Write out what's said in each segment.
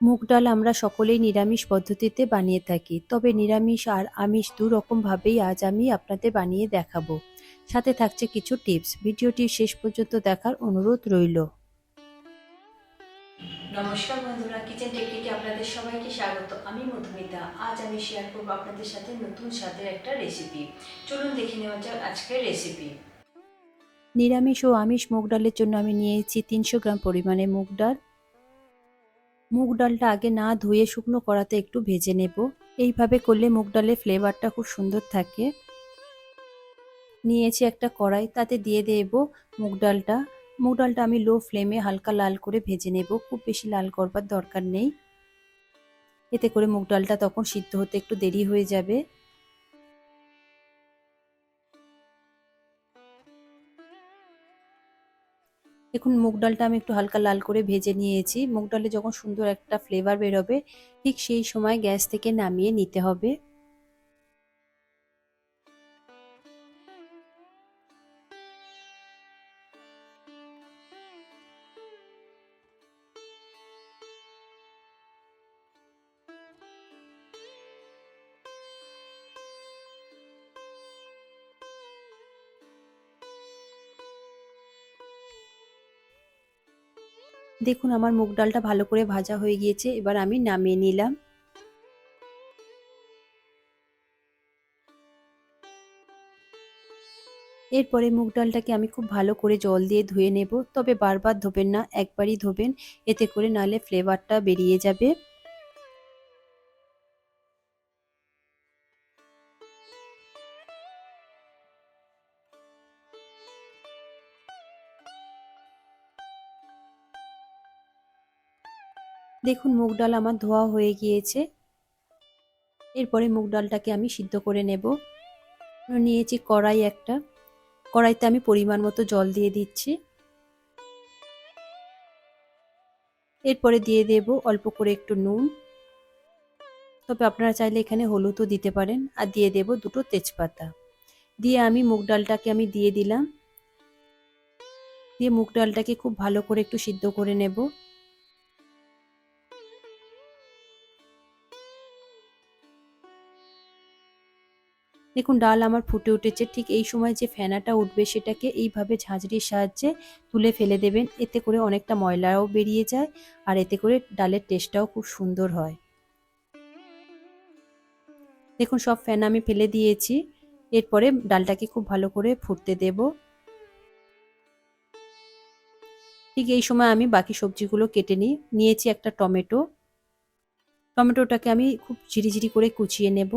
মুগ ডাল আমরা সকলেই নিরামিষ পদ্ধতিতে বানিয়ে থাকি। তবে নিরামিষ আর আমিষ দু রকম ভাবেই আজ আমি আপনাদের বানিয়ে দেখাবো। সাথে থাকছে কিছু টিপস। ভিডিওটি শেষ পর্যন্ত দেখার অনুরোধ রইল। নমস্কার বন্ধুরা কিচেন টেকনিকে আপনাদের সবাইকে স্বাগত। আমি মধুমিতা। আজ আমি শেয়ার করব আপনাদের সাথে নতুন স্বাদের একটা রেসিপি চলুন দেখে নেওয়া যাক আজকের রেসিপি নিরামিষ ও আমিষ মুগ ডালের জন্য আমি নিয়েছি তিনশো গ্রাম পরিমাণে মুগ ডাল। মুগ ডালটা আগে না ধুয়ে শুকনো করাতে একটু ভেজে নেব। এইভাবে করলে মুগ ডালের ফ্লেভারটা খুব সুন্দর থাকে। নিয়েছি একটা কড়াই, তাতে দিয়ে দেব মুগ ডালটা। মুগ ডালটা আমি লো ফ্লেমে হালকা লাল করে ভেজে নেব, খুব বেশি লাল করবার দরকার নেই। এতে করে মুগ ডালটা তখন সিদ্ধ হতে একটু দেরি হয়ে যাবে। দেখুন, মুগ ডালটা আমি একটু হালকা লাল করে ভেজে নিয়েছি। মুগ ডালে যখন সুন্দর একটা ফ্লেভার বেরোবে, ঠিক সেই সময় গ্যাস থেকে নামিয়ে নিতে হবে। দেখুন, আমার মুগ ডালটা ভালো করে ভাজা হয়ে গিয়েছে, এবার আমি নামিয়ে নিলাম। এরপরে মুগ ডালটাকে আমি খুব ভালো করে জল দিয়ে ধুয়ে নেব, তবে বারবার ধোবেন না, একবারই ধোবেন, এতে করে নালে ফ্লেভারটা বেরিয়ে যাবে। দেখুন, মুগ ডাল আমার ধোয়া হয়ে গিয়েছে। এরপরে মুগ ডালটাকে আমি সিদ্ধ করে নেব। নিয়েছি কড়াই একটা। কড়াইতে আমি পরিমাণ মতো জল দিয়ে দিচ্ছি। এরপরে দিয়ে দেব অল্প করে একটু নুন। তবে আপনারা চাইলে এখানে হলুদও দিতে পারেন। আর দিয়ে দেব দুটো তেজপাতা। দিয়ে আমি মুগ ডালটাকে আমি দিয়ে দিলাম। দিয়ে মুগ ডালটাকে খুব ভালো করে একটু সিদ্ধ করে নেব। দেখুন, ডাল আমার ফুটে উঠেছে। ঠিক এই সময় যে ফেনাটা উঠবে, সেটাকে এইভাবে ঝাঁঝরির সাহায্যে তুলে ফেলে দেবেন। এতে করে অনেকটা ময়লাও বেরিয়ে যায় আর এতে করে ডালের টেস্টটাও খুব সুন্দর হয়। দেখুন, সব ফ্যান আমি ফেলে দিয়েছি। এরপরে ডালটাকে খুব ভালো করে ফুটতে দেব। ঠিক এই সময় আমি বাকি সবজিগুলো কেটে নিই। নিয়েছি একটা টমেটো। টমেটোটাকে আমি খুব ঝিরিঝিরি করে কুচিয়ে নেব।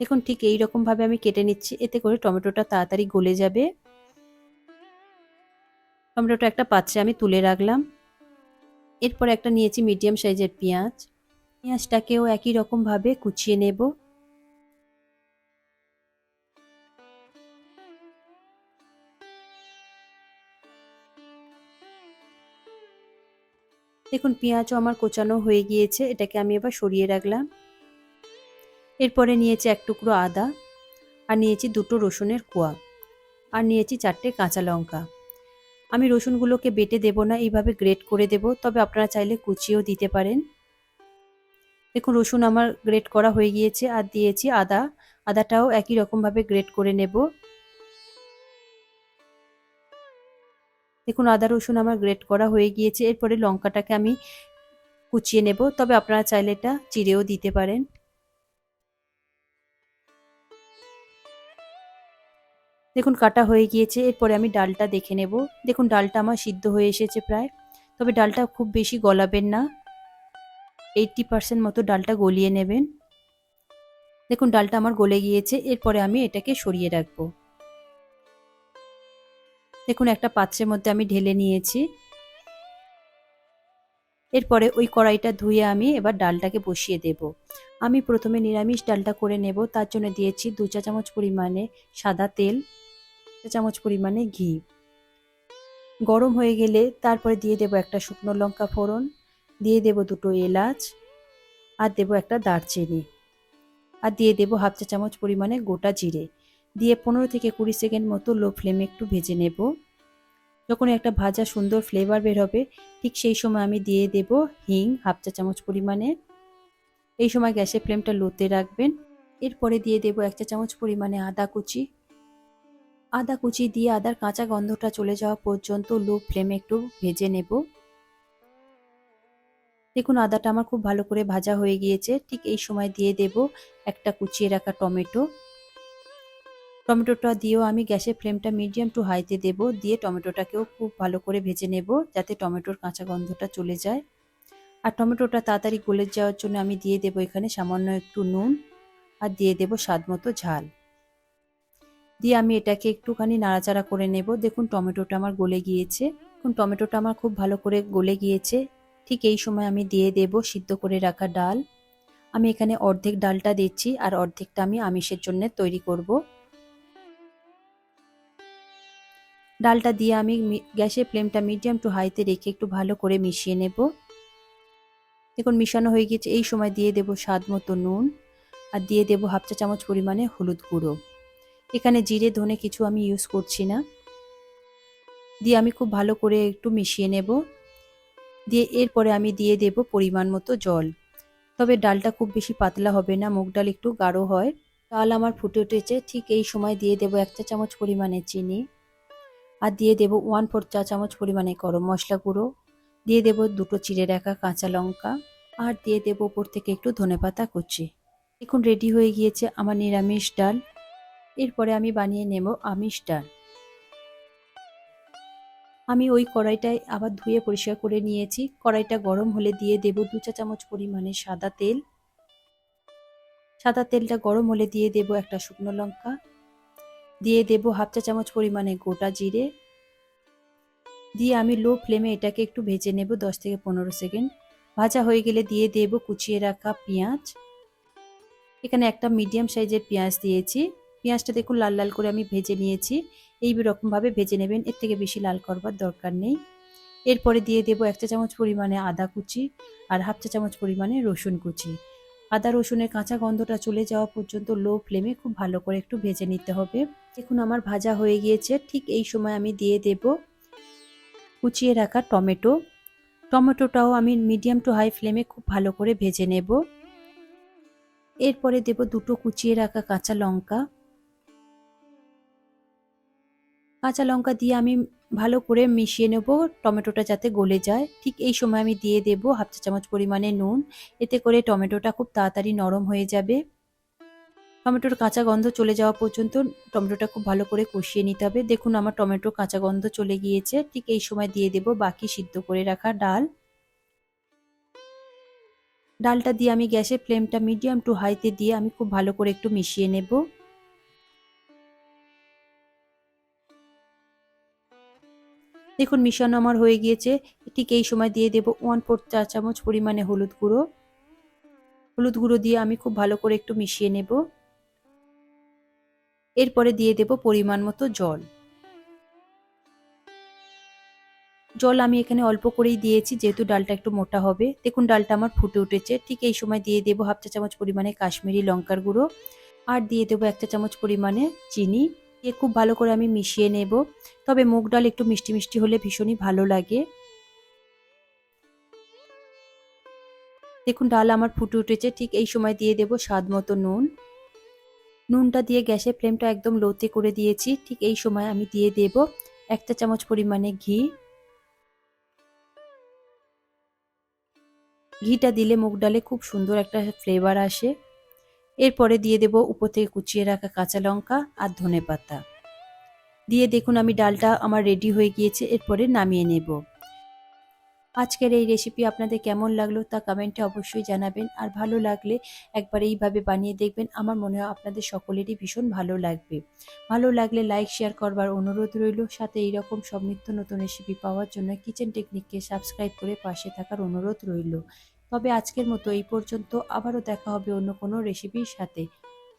দেখুন, ঠিক এই রকম ভাবে আমি কেটে নিচ্ছি। এতে করে টমেটোটা তাড়াতাড়ি গলে যাবে। টমেটোটা একটা পাত্রে আমি তুলে রাখলাম। এরপর একটা নিয়েছি মিডিয়াম সাইজের পেঁয়াজ। পেঁয়াজটাকেও একই রকম ভাবে কুচিয়ে নেব। দেখুন, পেঁয়াজও আমার কোচানো হয়ে গিয়েছে। এটাকে আমি এবার সরিয়ে রাখলাম। এরপরে নিয়েছি এক টুকরো আদা আর নিয়েছি দুটো রসুনের কোয়া আর নিয়েছি চারটে কাঁচা লঙ্কা। আমি রসুনগুলোকে বেটে দেব না, এইভাবে গ্রেট করে দেব, তবে আপনারা চাইলে কুচিয়েও দিতে পারেন। দেখুন, রসুন আমার গ্রেট করা হয়ে গিয়েছে আর দিয়েছি আদা। আদাটাও একই রকমভাবে গ্রেট করে নেব। দেখুন, আদা, রসুন আমার গ্রেট করা হয়ে গিয়েছে। এরপরে লঙ্কাটাকে আমি কুচিয়ে নেব, তবে আপনারা চাইলে এটা চিড়েও দিতে পারেন। দেখুন কাটা হয়ে গিয়েছে, এরপরে আমি ডালটা দেখে নেব। দেখুন ডালটা আমার সিদ্ধ হয়ে এসেছে প্রায়। তবে ডালটা খুব বেশি গলাবেন না। এইটটি পার্সেন্ট মতো ডালটা গলিয়ে নেবেন। দেখুন ডালটা আমার গলে গিয়েছে, এরপরে আমি এটাকে সরিয়ে রাখব। দেখুন একটা পাত্রের মধ্যে আমি ঢেলে নিয়েছি। এরপরে ওই কড়াইটা ধুয়ে আমি এবার ডালটাকে বসিয়ে দেব। আমি প্রথমে নিরামিষ ডালটা করে নেব, তার জন্য দিয়েছি দু চা চামচ পরিমাণে সাদা তেল চা চামচ পরিমাণে ঘি। গরম হয়ে গেলে তারপরে দিয়ে দেব একটা শুকনো লঙ্কা ফোড়ন, দিয়ে দেব দুটো এলাচ, আর দেবো একটা দারচিনি, আর দিয়ে দেবো হাফ চা চামচ পরিমাণে গোটা জিরে। দিয়ে পনেরো থেকে কুড়ি সেকেন্ড মতো লো ফ্লেমে একটু ভেজে নেব। যখন একটা ভাজা সুন্দর ফ্লেভার বের হবে, ঠিক সেই সময় আমি দিয়ে দেব হিং, হাফ চা চামচ পরিমাণে। এই সময় গ্যাসের ফ্লেমটা লোতে রাখবেন। এরপরে দিয়ে দেব এক চা চামচ পরিমাণে আদা কুচি। আদা কুচি দিয়ে আদার কাঁচা গন্ধটা চলে যাওয়া পর্যন্ত লো ফ্লেমে একটু ভেজে নেব। দেখুন, আদাটা আমার খুব ভালো করে ভাজা হয়ে গিয়েছে। ঠিক এই সময় দিয়ে দেব একটা কুচিয়ে রাখা টমেটো। টমেটোটা দিয়েও আমি গ্যাসের ফ্লেমটা মিডিয়াম টু হাইতে দেব। দিয়ে টমেটোটাকেও খুব ভালো করে ভেজে নেব, যাতে টমেটোর কাঁচা গন্ধটা চলে যায়। আর টমেটোটা তাড়াতাড়ি গলে যাওয়ার জন্য আমি দিয়ে দেব এখানে সামান্য একটু নুন আর দিয়ে দেব স্বাদ মতো ঝাল। দিয়ে আমি এটাকে একটুখানি নাড়াচাড়া করে নেব। দেখুন টমেটোটা আমার গলে গিয়েছে। এখন টমেটোটা আমার খুব ভালো করে গলে গিয়েছে। ঠিক এই সময় আমি দিয়ে দেব সিদ্ধ করে রাখা ডাল। আমি এখানে অর্ধেক ডালটা দিচ্ছি আর অর্ধেকটা আমি আমিষের জন্য তৈরি করব। ডালটা দিয়ে আমি গ্যাসের ফ্লেমটা মিডিয়াম টু হাইতে রেখে একটু ভালো করে মিশিয়ে নেব। দেখুন, মিশানো হয়ে গেছে এই সময় দিয়ে দেব স্বাদ মতো নুন আর দিয়ে দেব হাফ চা চামচ পরিমাণে হলুদ গুঁড়ো। এখানে জিরে, ধনে কিছু আমি ইউজ করছি না। দিয়ে আমি খুব ভালো করে একটু মিশিয়ে নেব। দিয়ে এরপরে আমি দিয়ে দেব পরিমাণ মতো জল। তবে ডালটা খুব বেশি পাতলা হবে না, মুগ ডাল একটু গাঢ় হয়। ডাল আমার ফুটে উঠেছে। ঠিক এই সময় দিয়ে দেব এক চা চামচ পরিমাণে চিনি। আর দিয়ে দেব ওয়ান ফোর চা চামচ পরিমাণে গরম মশলা গুঁড়ো। দিয়ে দেব দুটো চিড়ে রাখা কাঁচা লঙ্কা। আর দিয়ে দেব ওপর থেকে একটু ধনেপাতা কুচি। এখন রেডি হয়ে গিয়েছে আমার নিরামিষ ডাল। এরপরে আমি বানিয়ে নেব আমিষ ডাল। আমি ওই কড়াইটায় আবার ধুয়ে পরিষ্কার করে নিয়েছি। কড়াইটা গরম হলে দিয়ে দেব দু চা চামচ পরিমাণে সাদা তেল। সাদা তেলটা গরম হলে দিয়ে দেব একটা শুকনো লঙ্কা। দিয়ে দেব হাফ চা চামচ পরিমাণে গোটা জিরে। দিয়ে আমি লো ফ্লেমে এটাকে একটু ভেজে নেব দশ থেকে পনেরো সেকেন্ড। ভাজা হয়ে গেলে দিয়ে দেব কুচিয়ে রাখা পেঁয়াজ। এখানে একটা মিডিয়াম সাইজের পেঁয়াজ দিয়েছি। পেঁয়াজটা দেখুন লাল লাল করে আমি ভেজে নিয়েছি। এই রকমভাবে ভেজে নেবেন, এর থেকে বেশি লাল করবার দরকার নেই। এরপরে দিয়ে দেবো এক চা চামচ পরিমাণে আদা কুচি আর হাফ চা চামচ পরিমাণে রসুন কুচি। আদা রসুনের কাঁচা গন্ধটা চলে যাওয়া পর্যন্ত লো ফ্লেমে খুব ভালো করে একটু ভেজে নিতে হবে। দেখুন আমার ভাজা হয়ে গিয়েছে, ঠিক এই সময় আমি দিয়ে দেব কুচিয়ে রাখা টমেটো। টমেটোটাও আমি মিডিয়াম টু হাই ফ্লেমে খুব ভালো করে ভেজে নেব। এরপরে দেব দুটো কুচিয়ে রাখা কাঁচা লঙ্কা। কাঁচা লঙ্কা দিয়ে আমি ভালো করে মিশিয়ে নেব, টমেটোটা যাতে গলে যায়। ঠিক এই সময় আমি দিয়ে দেব হাফ চা চামচ পরিমাণে নুন। এতে করে টমেটোটা খুব তাড়াতাড়ি নরম হয়ে যাবে। টমেটোর কাঁচা গন্ধ চলে যাওয়া পর্যন্ত টমেটোটা খুব ভালো করে কষিয়ে নিতে হবে। দেখুন আমার টমেটো কাঁচা গন্ধ চলে গিয়েছে। ঠিক এই সময় দিয়ে দেব বাকি সিদ্ধ করে রাখা ডাল। ডালটা দিয়ে আমি গ্যাসের ফ্লেমটা মিডিয়াম টু হাইতে দিয়ে আমি খুব ভালো করে একটু মিশিয়ে নেব। দেখুন, মিশানো আমার হয়ে গিয়েছে। ঠিক এই সময় দিয়ে দেব ওয়ান ফোর চা চামচ পরিমাণে হলুদ গুঁড়ো। হলুদ গুঁড়ো দিয়ে আমি খুব ভালো করে একটু মিশিয়ে নেব। এরপরে দিয়ে দেব পরিমাণ মতো জল। জল আমি এখানে অল্প করেই দিয়েছি, যেহেতু ডালটা একটু মোটা হবে। দেখুন, ডালটা আমার ফুটে উঠেছে। ঠিক এই সময় দিয়ে দেবো হাফ চা চামচ পরিমাণে কাশ্মীরি লঙ্কার গুঁড়ো। আর দিয়ে দেবো এক চা চামচ পরিমাণে চিনি। দিয়ে খুব ভালো করে আমি মিশিয়ে নেব। তবে মুগ ডাল একটু মিষ্টি মিষ্টি হলে ভীষণই ভালো লাগে। দেখুন, ডাল আমার ফুটে উঠেছে। ঠিক এই সময় দিয়ে দেব স্বাদ মতো নুন। নুনটা দিয়ে গ্যাসের ফ্লেমটা একদম লোতে করে দিয়েছি। ঠিক এই সময় আমি দিয়ে দেব একটা চামচ পরিমাণে ঘি। ঘিটা দিলে মুগ ডালে খুব সুন্দর একটা ফ্লেভার আসে। এরপরে দিয়ে দেব উপর থেকে কুচিয়ে রাখা কাঁচা লঙ্কা আর ধনে পাতা। দিয়ে দেখুন আমি ডালটা আমার রেডি হয়ে গিয়েছে, এরপরে নামিয়ে নেব। আজকের এই রেসিপি আপনাদের কেমন লাগল তা কমেন্টে অবশ্যই জানাবেন। আর ভালো লাগলে একবার এইভাবে বানিয়ে দেখবেন, আমার মনে হয় আপনাদের সকলেরই ভীষণ ভালো লাগবে। ভালো লাগলে লাইক শেয়ার করবার অনুরোধ রইল। সাথে এইরকম সব নিত্য নতুন রেসিপি পাওয়ার জন্য কিচেন টেকনিককে সাবস্ক্রাইব করে পাশে থাকার অনুরোধ রইল। তবে আজকের মতো এই পর্যন্ত। আবারও দেখা হবে অন্য কোনো রেসিপির সাথে।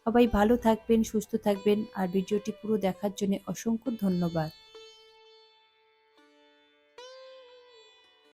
সবাই ভালো থাকবেন, সুস্থ থাকবেন, আর ভিডিওটি পুরো দেখার জন্য অসংখ্য ধন্যবাদ।